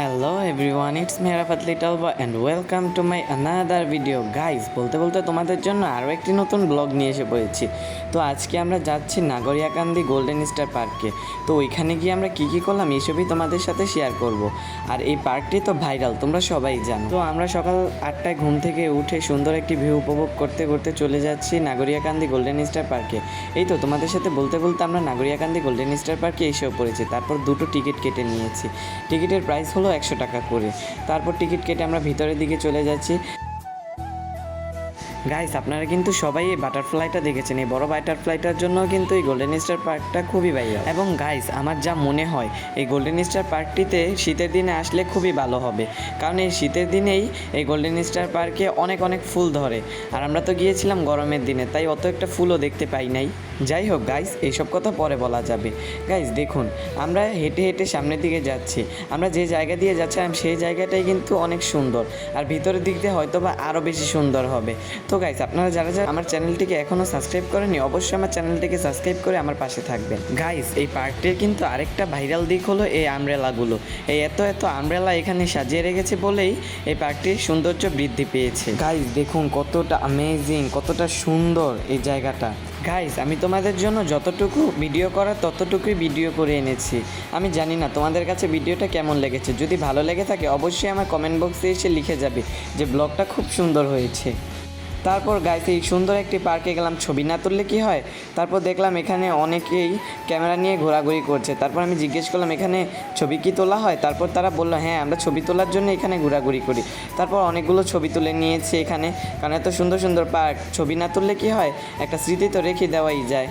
Hello everyone it's Mehrafat little boy and welcome to my another video guys বলতে বলতে তোমাদের জন্য আরও একটি নতুন ব্লগ নিয়ে এসে পড়েছি। তো আজকে আমরা যাচ্ছি নাগরিয়াকান্দি গোল্ডেন স্টার পার্কে তো ওইখানে গিয়ে আমরা কী কী করলাম এইসবই তোমাদের সাথে শেয়ার করব। আর এই পার্কটি তো ভাইরাল তোমরা সবাই জানো। তো আমরা সকাল আটটায় ঘুম থেকে উঠে সুন্দর একটি ভিউ উপভোগ করতে করতে চলে যাচ্ছি নাগরিয়াকান্দি গোল্ডেন স্টার পার্কে এই তো তোমাদের সাথে বলতে বলতে আমরা নাগরিয়াকান্দি গোল্ডেন স্টার পার্কে এসেও পড়েছি। তারপর দুটো টিকিট কেটে নিয়েছি। টিকিটের প্রাইস হলো একশো টাকা করে। তারপর টিকিট কেটে আমরা ভিতরের দিকে চলে যাচ্ছি। গাইস আপনারা কিন্তু সবাই এই বাটারফ্লাইটা দেখেছেন। এই বড় বাটারফ্লাইটার জন্য কিন্তু এই গোল্ডেন স্টার পার্কটা খুবই ভাইরাল। এবং গাইস আমার যা মনে হয়, এই গোল্ডেন স্টার পার্কটিতে শীতের দিনে আসলে খুবই ভালো হবে। কারণ এই শীতের দিনেই এই গোল্ডেন স্টার পার্কে অনেক অনেক ফুল ধরে। আর আমরা তো গিয়েছিলাম গরমের দিনে, তাই অত একটা ফুলও দেখতে পাই নাই। যাই হোক গাইস এইসব কথা পরে বলা যাবে। গাইস দেখুন, আমরা হেঁটে হেঁটে সামনের দিকে যাচ্ছি। আমরা যে জায়গা দিয়ে যাচ্ছিলাম, সেই জায়গাটাই কিন্তু অনেক সুন্দর। আর ভিতরের দিক দিয়ে হয়তো বা আরও বেশি সুন্দর হবে। তো গাইস আপনারা যারা যারা আমার চ্যানেলটিকে এখনও সাবস্ক্রাইব করেনি অবশ্যই আমার চ্যানেলটিকে সাবস্ক্রাইব করে আমার পাশে থাকবেন। গাইস এই পার্কটির কিন্তু আরেকটা ভাইরাল দিক হলো এই আমব্রেলাগুলো এই এত এত আমব্রেলা এখানে সাজিয়ে রেখেছে বলেই এই পার্কটির সৌন্দর্য বৃদ্ধি পেয়েছে। গাইস দেখুন কতটা অ্যামেজিং কতটা সুন্দর এই জায়গাটা। গাইস আমি তোমাদের জন্য যতটুকু ভিডিও করার ততটুকুই ভিডিও করে এনেছি। আমি জানি না তোমাদের কাছে ভিডিওটা কেমন লেগেছে। যদি ভালো লেগে থাকে, অবশ্যই আমার কমেন্ট বক্সে এসে লিখে যাবে যে ব্লগটা খুব সুন্দর হয়েছে। তারপর গাইস এই সুন্দর একটি পার্কে গেলাম, ছবি না তুললে কি হয়? তারপর দেখলাম এখানে অনেকেই ক্যামেরা নিয়ে ঘোরাঘুরি করছে। তারপর আমি জিজ্ঞেস করলাম, এখানে ছবি কি তোলা হয়? তারপর তারা বলল হ্যাঁ আমরা ছবি তোলার জন্য এখানে ঘোরাঘুরি করি। তারপর অনেকগুলো ছবি তুলে নিয়েছি এখানে, কারণ এত সুন্দর সুন্দর পার্ক, ছবি না তুললে কি হয়? একটা স্মৃতি তো রেখে দেওয়াই যায়।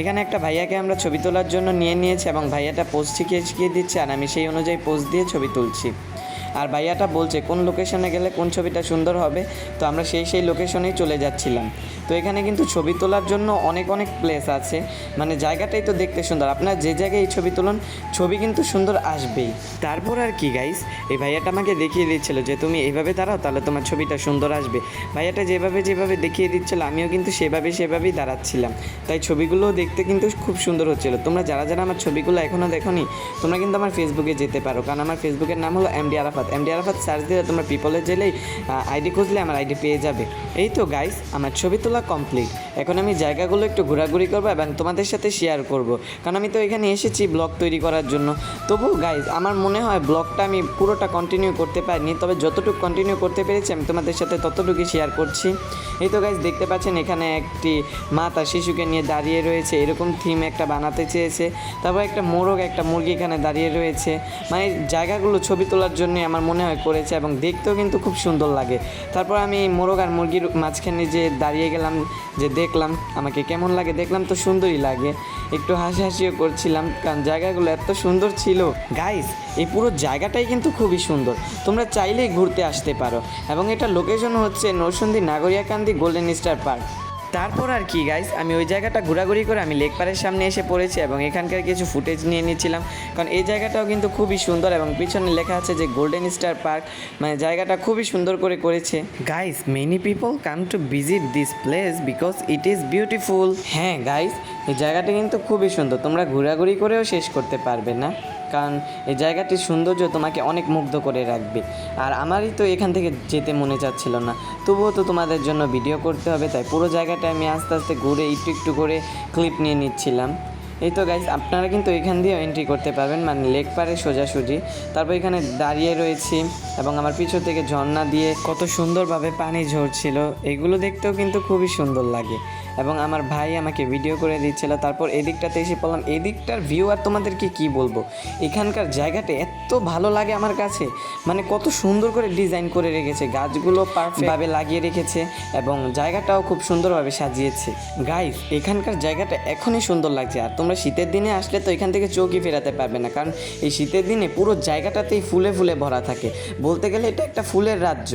এখানে একটা ভাইয়াকে আমরা ছবি তোলার জন্য নিয়ে নিয়েছি এবং ভাইয়াটা পোজ শিখিয়ে শিখিয়ে দিচ্ছে, আর আমি সেই অনুযায়ী পোজ দিয়ে ছবি তুলছি। আর ভাইয়াটা বলছে, কোন লোকেশনে গেলে কোন ছবিটা সুন্দর হবে? তো আমরা সেই সেই লোকেশনেই চলে যাচ্ছিলাম। তো এখানে কিন্তু ছবি তোলার জন্য অনেক অনেক প্লেস আছে। মানে জায়গাটাই তো দেখতে সুন্দর। আপনার যে জায়গায় এই ছবি তুলুন, ছবি কিন্তু সুন্দর আসবেই। তারপর আর কি গাইস এই ভাইয়াটা আমাকে দেখিয়ে দিচ্ছিল যে, তুমি এইভাবে দাঁড়াও, তাহলে তোমার ছবিটা সুন্দর আসবে। ভাইয়াটা যেভাবে যেভাবে দেখিয়ে দিচ্ছিল, আমিও কিন্তু সেভাবে, সেভাবেই দাঁড়াচ্ছিলাম। তাই ছবিগুলো দেখতে কিন্তু খুব সুন্দর হচ্ছিল। তোমরা যারা যারা আমার ছবিগুলো এখনও দেখোনি, তোমরা কিন্তু আমার ফেসবুকে যেতে পারো। কারণ আমার ফেসবুকের নাম হলো MD Arafat MD Arafat search দিলে তোমরা পিপলের জেলেই আইডি খুঁজলে আমার আইডি পেয়ে যাবে। এই তো গাইস আমার ছবি তোলা কমপ্লিট এখন আমি জায়গাগুলো একটু ঘোরাঘুরি করব এবং তোমাদের সাথে শেয়ার করব। কারণ আমি তো এখানে এসেছি ব্লগ তৈরি করার জন্য। তবু গাইস আমার মনে হয় ব্লগটা আমি পুরোটা কন্টিনিউ করতে পারিনি। তবে যতটুকু কন্টিনিউ করতে পেরেছি, আমি তোমাদের সাথে ততটুকু শেয়ার করছি। এই তো গাইস দেখতে পাচ্ছেন এখানে একটি মা তার শিশুকে নিয়ে দাঁড়িয়ে রয়েছে। এরকম থিম একটা বানাতে চেয়েছে। তারপর একটা মোরগ, একটা মুরগি এখানে দাঁড়িয়ে রয়েছে। মানে জায়গাগুলো ছবি তোলার জন্য আমার মনে হয় করেছে এবং দেখতেও কিন্তু খুব সুন্দর লাগে। তারপর আমি মোরগ আর মুরগির মাঝখানে যে দাঁড়িয়ে গেলাম, যে দেখলাম, আমাকে কেমন লাগে? দেখলাম তো সুন্দরই লাগে। একটু হাসি হাসিও করছিলাম, কারণ জায়গাগুলো এত সুন্দর ছিল। গাইস এই পুরো জায়গাটাই কিন্তু খুবই সুন্দর। তোমরা চাইলেই ঘুরতে আসতে পারো। এবং এটা লোকেশন হচ্ছে Narsingdi Nagoriakandi Golden Star Park তারপর আর কি গাইস আমি ওই জায়গাটা ঘোরাঘুরি করে আমি লেক পাড়ের সামনে এসে পড়েছি এবং এখানকার কিছু ফুটেজ নিয়ে নিয়েছিলাম কারণ এই জায়গাটাও কিন্তু খুবই সুন্দর এবং পিছনে লেখা আছে যে গোল্ডেন স্টার পার্ক মানে জায়গাটা খুবই সুন্দর করে করেছে। Guys many people come to visit this place because it is beautiful হ্যাঁ গাইস এই জায়গাটা কিন্তু খুবই সুন্দর তোমরা ঘোরাঘুরি করেও শেষ করতে পারবে না। কারণ এই জায়গাটির সৌন্দর্য তোমাকে অনেক মুগ্ধ করে রাখবে। আর আমারই তো এখান থেকে যেতে মনে চাচ্ছিল না। তবুও তো তোমাদের জন্য ভিডিও করতে হবে, তাই পুরো জায়গাটা আমি আস্তে আস্তে ঘুরে একটু একটু করে ক্লিপ নিয়ে নিচ্ছিলাম। এই তো গাইজ আপনারা কিন্তু এখান দিয়েও এন্ট্রি করতে পারবেন মানে লেক পারে সোজাসুজি। তারপর এখানে দাঁড়িয়ে রয়েছি এবং আমার পিছন থেকে ঝর্ণা দিয়ে কত সুন্দরভাবে পানি ঝরছিল, এগুলো দেখতেও কিন্তু খুবই সুন্দর লাগে। এবং আমার ভাই আমাকে ভিডিও করে দিচ্ছিল। তারপর এদিকটাতে এসে পড়লাম এদিকটার ভিউ আর তোমাদেরকে কি বলব? এখানকার জায়গাটা এত ভালো লাগে আমার কাছে। মানে কত সুন্দর করে ডিজাইন করে রেখেছে। গাছগুলো পারফেক্টভাবে লাগিয়ে রেখেছে এবং জায়গাটাও খুব সুন্দরভাবে সাজিয়েছে। গাইস এখানকার জায়গাটা এখনই সুন্দর লাগছে। আর তোমরা শীতের দিনে আসলে তো এখান থেকে চোখই ফেরাতে পারবে না। কারণ এই শীতের দিনে পুরো জায়গাটাতেই ফুলে ফুলে ভরা থাকে। বলতে গেলে এটা একটা ফুলের রাজ্য।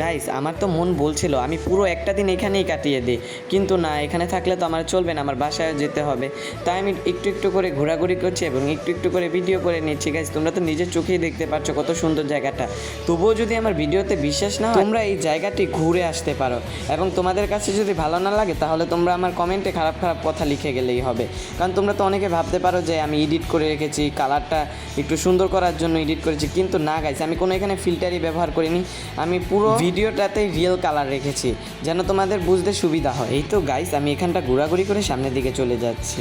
গাইস আমার তো মন বলছিল, আমি পুরো একটা দিন এখানেই কাটিয়ে দিই। কিন্তু না, এখানে থাকলে তো আমার চলবে না, আমার বাসায় যেতে হবে। তাই আমি একটু একটু করে ঘোরাঘুরি করছি এবং একটু একটু করে ভিডিও করে নিচ্ছি। গাইস তোমরা তো নিজের চোখেই দেখতে পাচ্ছ কত সুন্দর জায়গাটা। তবুও যদি আমার ভিডিওতে বিশ্বাস না হয়, তোমরা এই জায়গাটি ঘুরে আসতে পারো। এবং তোমাদের কাছে যদি ভালো না লাগে, তাহলে তোমরা আমার কমেন্টে খারাপ খারাপ কথা লিখে গেলেই হবে। কারণ তোমরা তো অনেকে ভাবতে পারো যে আমি এডিট করে রেখেছি কালারটা একটু সুন্দর করার জন্য এডিট করেছি। কিন্তু না গাইছে আমি কোনো এখানে ফিল্টারই ব্যবহার করিনি। আমি পুরো ভিডিওটাতেই রিয়েল কালার রেখেছি, যেন তোমাদের বুঝতে সুবিধা হয়। এই তো গাইস আমি এখানটা ঘোরাঘুরি করে সামনের দিকে চলে যাচ্ছি।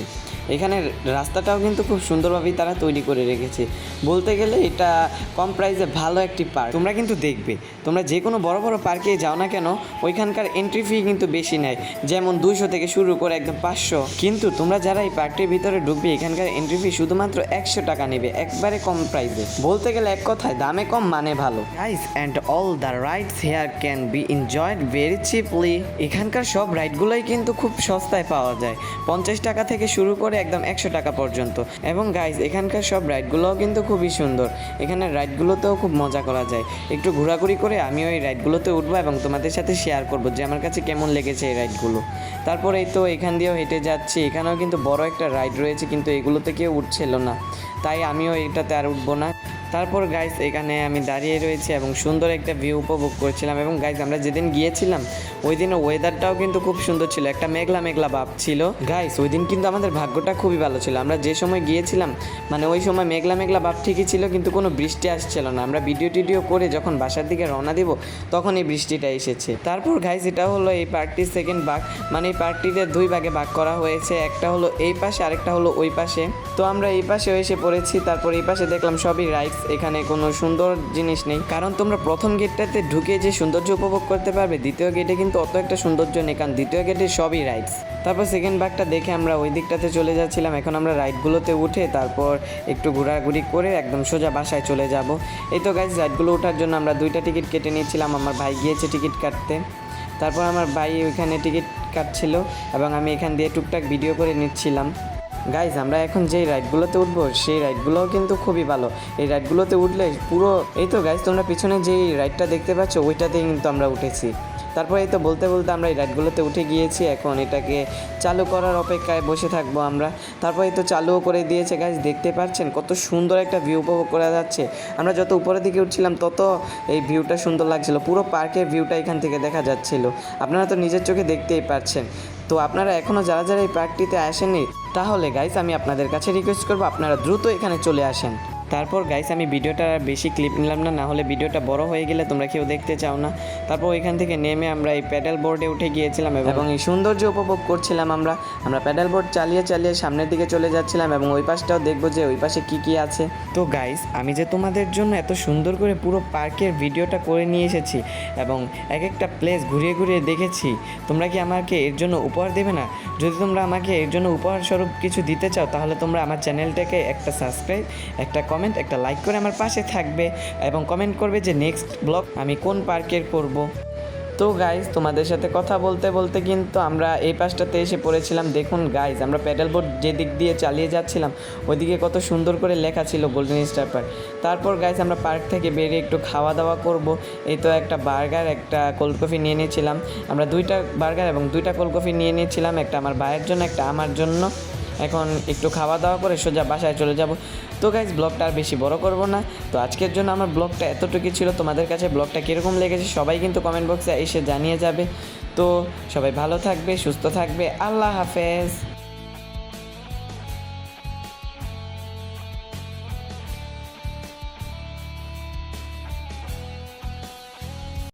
এখানে রাস্তাটাও কিন্তু খুব সুন্দরভাবেই তারা তৈরি করে রেখেছে। বলতে গেলে এটা কম প্রাইসে ভালো একটি পার্ক। তোমরা কিন্তু দেখবে, তোমরা যে কোনো বড় বড় পার্কে যাও না কেন, ওইখানকার এন্ট্রি ফি কিন্তু বেশি নেয়। যেমন দুইশো থেকে শুরু করে একদম পাঁচশো। কিন্তু তোমরা যারা এই পার্কটির ভিতরে ঢুকবে, এখানকার এন্ট্রি ফি শুধুমাত্র একশো টাকা নেবে, একবারে কম প্রাইসে। বলতে গেলে এক কথায়, দামে কম মানে ভালো। Guys and all the rides here can be enjoyed very cheaply এখানকার সব রাইডগুলোই কিন্তু খুব সস্তায় পাওয়া যায়। পঞ্চাশ টাকা থেকে শুরু করে একদম একশো টাকা পর্যন্ত। এবং গাইজ এখানকার সব রাইডগুলোও কিন্তু খুবই সুন্দর। এখানে রাইডগুলোতেও খুব মজা করা যায়। একটু ঘোরাঘুরি করে আমি ওই রাইডগুলোতে উঠবো এবং তোমাদের সাথে শেয়ার করব যে আমার কাছে কেমন লেগেছে এই রাইডগুলো তারপরে তো এখান দিয়েও হেঁটে যাচ্ছি। এখানেও কিন্তু বড় একটা রাইড রয়েছে, কিন্তু এগুলোতে কেউ উঠছিল না। তাই আমিও এটাতে আর উঠবো না। তারপর গাইস এখানে আমি দাঁড়িয়ে রয়েছি এবং সুন্দর একটা ভিউ উপভোগ করছিলাম এবং গাইস আমরা যেদিন গিয়েছিলাম ওই দিনের ওয়েদারটাও কিন্তু খুব সুন্দর ছিল, একটা মেঘলা মেঘলা ভাব ছিল। গাইস ওই দিন কিন্তু আমাদের ভাগ্যটা খুবই ভালো ছিল, আমরা যে সময় গিয়েছিলাম মানে ওই সময় মেঘলা মেঘলা ভাব ঠিকই ছিল, কিন্তু কোনো বৃষ্টি আসছিল না। আমরা ভিডিও টিডিও করে যখন বাসার দিকে রওনা দিব, তখন এই বৃষ্টিটা এসেছে। তারপর গাইস এটা হলো এই পার্কটির সেকেন্ড ভাগ মানে এই পার্কটিতে দুই ভাগে ভাগ করা হয়েছে, একটা হলো এই পাশে, আরেকটা হলো ওই পাশে। তো আমরা এই পাশে এসে পড়েছি, তারপর এই পাশে দেখলাম সবই রাইডস এখানে কোনো সুন্দর জিনিস নেই। কারণ তোমরা প্রথম গেটটাতে ঢুকে যে সৌন্দর্য উপভোগ করতে পারবে, দ্বিতীয় গেটে কিন্তু অত একটা সৌন্দর্য নেই, কারণ দ্বিতীয় গেটে সবই রাইডস তারপর সেকেন্ড ভাগটা দেখে আমরা ওই দিকটাতে চলে যাচ্ছিলাম। এখন আমরা রাইডগুলোতে উঠে তারপর একটু ঘোরাঘুরি করে একদম সোজা বাসায় চলে যাব। এই তো গাইজ রাইডগুলো ওঠার জন্য আমরা দুইটা টিকিট কেটে নিয়েছিলাম। আমার ভাই গিয়েছে টিকিট কাটতে। তারপর আমার ভাই ওইখানে টিকিট কাটছিল এবং আমি এখান দিয়ে টুকটাক ভিডিও করে নিচ্ছিলাম। গাইজ আমরা এখন যেই রাইডগুলোতে উঠবো, সেই রাইডগুলোও কিন্তু খুবই ভালো। এই রাইডগুলোতে উঠলে পুরো, এই তো গাইজ তোমরা পিছনে যেই রাইডটা দেখতে পাচ্ছ, ওইটাতেই কিন্তু আমরা উঠেছি। তারপর এই তো বলতে বলতে আমরা এই রাইডগুলোতে উঠে গিয়েছি, এখন এটাকে চালু করার অপেক্ষায় বসে থাকব আমরা। তারপর এই তো চালুও করে দিয়েছে গাইজ দেখতে পাচ্ছেন কত সুন্দর একটা ভিউ উপভোগ করা যাচ্ছে। আমরা যত উপরের দিকে উঠছিলাম, তত এই ভিউটা সুন্দর লাগছিল, পুরো পার্কের ভিউটা এখান থেকে দেখা যাচ্ছিল। আপনারা তো নিজের চোখে দেখতেই পাচ্ছেন। তো আপনারা এখনও যারা যারা এই পার্কটিতে আসেননি, তাহলে গাইস আমি আপনাদের কাছে রিকোয়েস্ট করব, আপনারা দ্রুত এখানে চলে আসেন। তারপর গাইস আমি ভিডিওটা আর বেশি ক্লিপ নিলাম না না হলে ভিডিওটা বড় হয়ে গেলে তোমরা কেউ দেখতে চাও না। তারপর ওইখান থেকে নেমে আমরা এই প্যাডেল বোর্ডে উঠে গিয়েছিলাম এবং এই সৌন্দর্য উপভোগ করছিলাম আমরা। আমরা প্যাডেল বোর্ড চালিয়ে চালিয়ে সামনের দিকে চলে যাচ্ছিলাম এবং ওই পাশটাও দেখব যে ওই পাশে কী কী আছে। তো গাইস আমি যে তোমাদের জন্য এত সুন্দর করে পুরো পার্কের ভিডিওটা করে নিয়ে এসেছি এবং এক একটা প্লেস ঘুরিয়ে ঘুরিয়ে দেখেছি তোমরা কি আমাকে এর জন্য উপহার দেবে না? যদি তোমরা আমাকে এর জন্য উপহার স্বরূপ কিছু দিতে চাও তাহলে তোমরা আমার চ্যানেলটাকে একটা সাবস্ক্রাইব একটা কমেন্ট একটা লাইক করে আমার পাশে থাকবে এবং কমেন্ট করবে যে নেক্সট ব্লগ আমি কোন পার্কের করব। তো গাইজ তোমাদের সাথে কথা বলতে বলতে কিন্তু আমরা এই পাশটাতে এসে পড়েছিলাম। দেখুন গাইজ আমরা প্যাডেল বোর্ড যে দিক দিয়ে চালিয়ে যাচ্ছিলাম, ওইদিকে কত সুন্দর করে লেখা ছিল গোল্ডেন স্টার পার্ক তারপর গাইজ আমরা পার্ক থেকে বেরিয়ে একটু খাওয়া দাওয়া করব। এই তো একটা বার্গার, একটা কোল্ড কফি নিয়ে নিয়েছিলাম। আমরা দুইটা বার্গার এবং দুইটা কোল্ড কফি নিয়ে নিয়েছিলাম, একটা আমার ভাইয়ের জন্য, একটা আমার জন্য। এখন একটু খাওয়া দাওয়া করে সোজা বাসায় চলে যাব। তো গাইজ ব্লগটা আর বেশি বড় করব না। তো আজকের জন্য আমার ব্লগটা এতটুকু ছিল। তোমাদের কাছে ব্লগটা কীরকম লেগেছে সবাই কিন্তু কমেন্ট বক্সে এসে জানিয়ে যাবে। তো সবাই ভালো থাকবে, সুস্থ থাকবে। আল্লাহ হাফেজ।